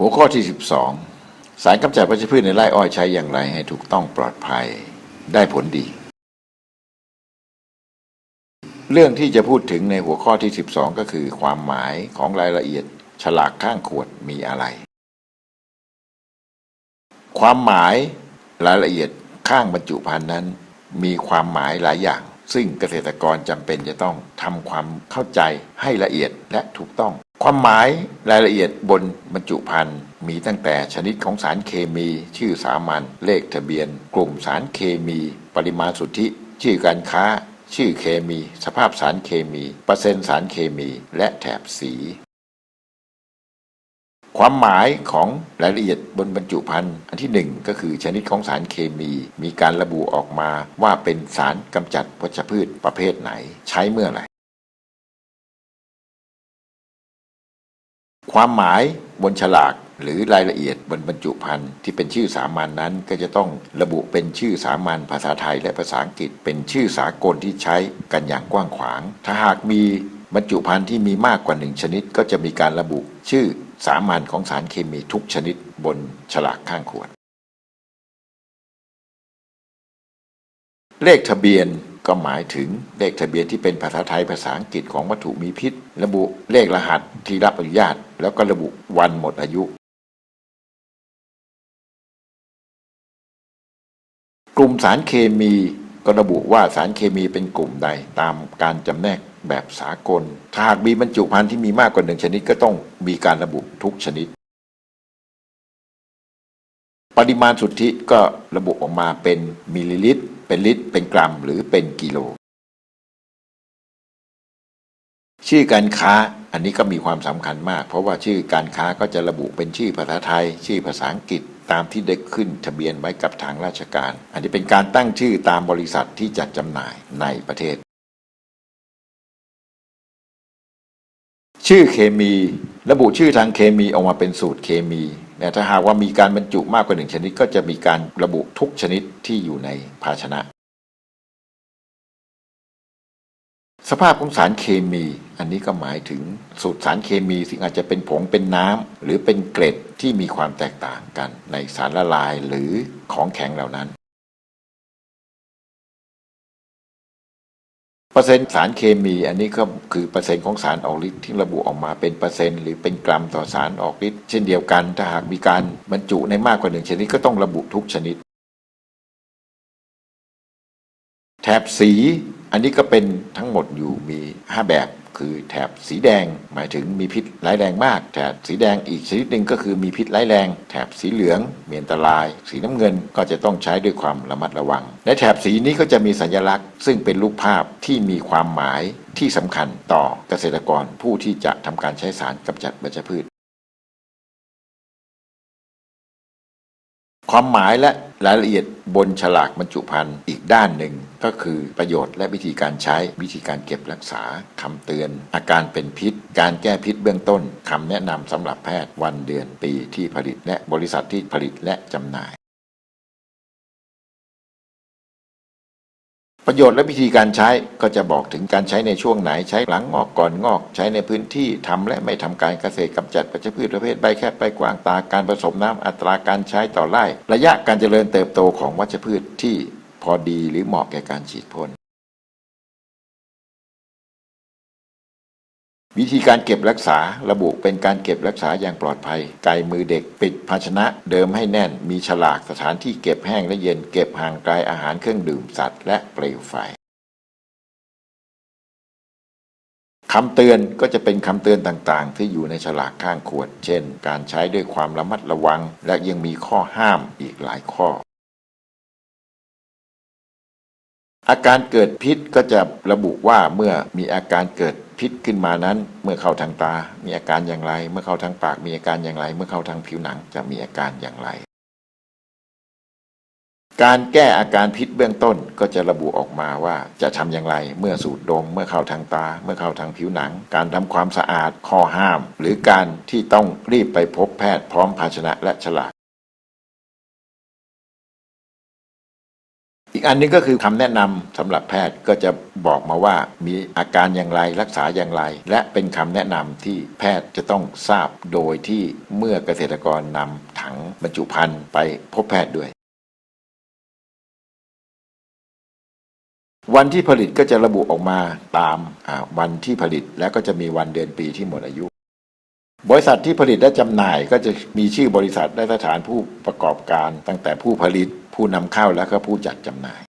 หัวข้อที่ 12 สารกำจัดวัชพืชในไร่อ้อยใช้อย่างไรให้ถูกต้องปลอดภัยได้ผลดี เรื่องที่จะพูดถึงในหัวข้อที่ 12 ก็คือความหมายของรายละเอียดฉลากข้างขวดมีอะไร ความหมายรายละเอียดข้างบรรจุภัณฑ์นั้น มีความหมายหลายอย่าง ซึ่งเกษตรกรจำเป็นจะต้องทำความเข้าใจให้ละเอียดและถูกต้อง ความหมายรายละเอียดบนบรรจุภัณฑ์มีตั้งแต่ชนิดของสารเคมี ชื่อสามัญเลขทะเบียน กลุ่มสารเคมี ปริมาณสุทธิ ชื่อการค้า ชื่อเคมี สภาพสารเคมี เปอร์เซ็นต์สารเคมี และแถบสี ความหมายของรายละเอียดบนบรรจุภัณฑ์อันที่หนึ่งก็คือชนิดของสารเคมี มีการระบุออกมาว่าเป็นสารกำจัดวัชพืชประเภทไหน ใช้เมื่อไหร่ ความหมายบนฉลากหรือรายละเอียดบนบรรจุภัณฑ์ที่เป็นชื่อสามัญนนั้น ก็จะต้องระบุเป็นชื่อสามัญภาษาไทยและภาษาอังกฤษ เป็นชื่อสากลที่ใช้กันอย่างกว้างขวาง ถ้าหากมีบรรจุภัณฑ์ที่มีมากกว่าหนึ่งชนิด ก็จะมีการระบุชื่อสามัญของสารเคมีทุกชนิดบนฉลากข้างขวด เลขทะเบียน ก็หมายถึงเลขทะเบียนที่เป็นภาษาไทยภาษาอังกฤษของวัตถุมีพิษ ระบุเลขรหัสที่รับอนุญาต แล้วก็ระบุวันหมดอายุ กลุ่มสารเคมีก็ระบุว่าสารเคมีเป็นกลุ่มใดตามการจำแนกแบบสากลถ้าหากมีบรรจุภัณฑ์ที่มีมากกว่าหนึ่งชนิดก็ต้องมีการระบุทุกชนิด ปริมาณสุทธิก็ระบุออกมาเป็นมิลลิลิตร เป็นลิตร เป็นกรัม หรือเป็นกิโล ชื่อการค้าอันนี้ก็มีความสำคัญมาก เพราะว่าชื่อการค้าก็จะระบุเป็นชื่อภาษาไทย ชื่อภาษาอังกฤษตามที่ได้ขึ้นทะเบียนไว้กับทางราชการ อันนี้เป็นการตั้งชื่อตามบริษัทที่จัดจำหน่ายในประเทศ ชื่อเคมี ระบุชื่อทางเคมีออกมาเป็นสูตรเคมี แต่ถ้าหากว่ามีการบรรจุมากกว่าหนึ่งชนิด ก็จะมีการระบุทุกชนิดที่อยู่ในภาชนะ สภาพของสารเคมี อันนี้ก็หมายถึงสูตรสารเคมีซึ่งอาจจะเป็นผงเป็นน้ำหรือเป็นเกล็ดที่มีความแตกต่างกันในสารละลายหรือของแข็งเหล่านั้น เปอร์เซ็นต์สารเคมี อันนี้ก็คือเปอร์เซ็นต์ของสารออกฤทธิ์ที่ระบุออกมาเป็นเปอร์เซ็นต์หรือเป็นกรัมต่อสารออกฤทธิ์เช่นเดียวกัน ถ้าหากมีการบรรจุในมากกว่าหนึ่งชนิดก็ต้องระบุทุกชนิด แถบสี อันนี้ก็เป็นทั้งหมดอยู่มี 5 แบบคือแถบสีแดงหมายถึงมีพิษร้ายแรงมาก แถบสีแดงอีกชนิดหนึ่งก็คือมีพิษร้ายแรง แถบสีเหลืองมีอันตราย สีน้ำเงินก็จะต้องใช้ด้วยความระมัดระวังในแถบสีนี้ก็จะมีสัญลักษณ์ ซึ่งเป็นรูปภาพที่มีความหมายที่สำคัญต่อเกษตรกรผู้ที่จะทำการใช้สารกำจัดวัชพืช ความหมายและรายละเอียดบนฉลากบรรจุภัณฑ์อีกด้านหนึ่งก็คือประโยชน์และวิธีการใช้วิธีการเก็บรักษาคำเตือน อาการเป็นพิษ การแก้พิษเบื้องต้นคำแนะนำสำหรับแพทย์วันเดือนปีที่ผลิตและบริษัทที่ผลิตและจำหน่าย ประโยชน์และวิธีการใช้ก็จะบอกถึงการใช้ในช่วงไหนใช้หลังงอกก่อนงอก ใช้ในพื้นที่ทำและไม่ทำการเกษตรกำจัดปัชพืชประเภทใบแคบใบกว้างตาการผสมน้ำอัตราการใช้ต่อไร่ ระยะการเจริญเติบโตของวัชพืชที่พอดีหรือเหมาะแก่การฉีดพ่น วิธีการเก็บรักษาระบุเป็นการเก็บรักษาอย่างปลอดภัย ไกลมือเด็กปิดภาชนะเดิมให้แน่น มีฉลากสถานที่เก็บแห้งและเย็นเก็บห่างไกลอาหารเครื่องดื่มสัตว์และเปลวไฟคำเตือนก็จะเป็นคำเตือนต่างๆ ที่อยู่ในฉลากข้างขวด เช่น การใช้ด้วยความระมัดระวัง และยังมีข้อห้ามอีกหลายข้ออาการเกิดพิษก็จะระบุว่าเมื่อมีอาการเกิด พิษขึ้นมานั้นเมื่อเข้าทางตา มีอาการอย่างไร เมื่อเข้าทางปากมีอาการอย่างไร เมื่อเข้าทางผิวหนังจะมีอาการอย่างไร การแก้อาการพิษเบื้องต้นก็จะระบุออกมาว่าจะทำอย่างไร เมื่อสูดดม เมื่อเข้าทางตา เมื่อเข้าทางผิวหนัง การทำความสะอาดข้อห้าม หรือการที่ต้องรีบไปพบแพทย์พร้อมภาชนะและฉลาก อันนึงก็คือคำแนะนำสำหรับแพทย์ก็จะบอกมาว่ามีอาการอย่างไรรักษาอย่างไร และเป็นคำแนะนำที่แพทย์จะต้องทราบโดยที่เมื่อเกษตรกรนำถังบรรจุภัณฑ์ไปพบแพทย์ด้วยวันที่ผลิตก็จะระบุออกมาตามวันที่ผลิตและก็จะมีวันเดือนปีที่หมดอายุ บริษัทที่ผลิตและจำหน่ายก็จะมีชื่อบริษัทและสถานผู้ประกอบการ ตั้งแต่ผู้ผลิตผู้นำเข้าและก็ผู้จัดจำหน่าย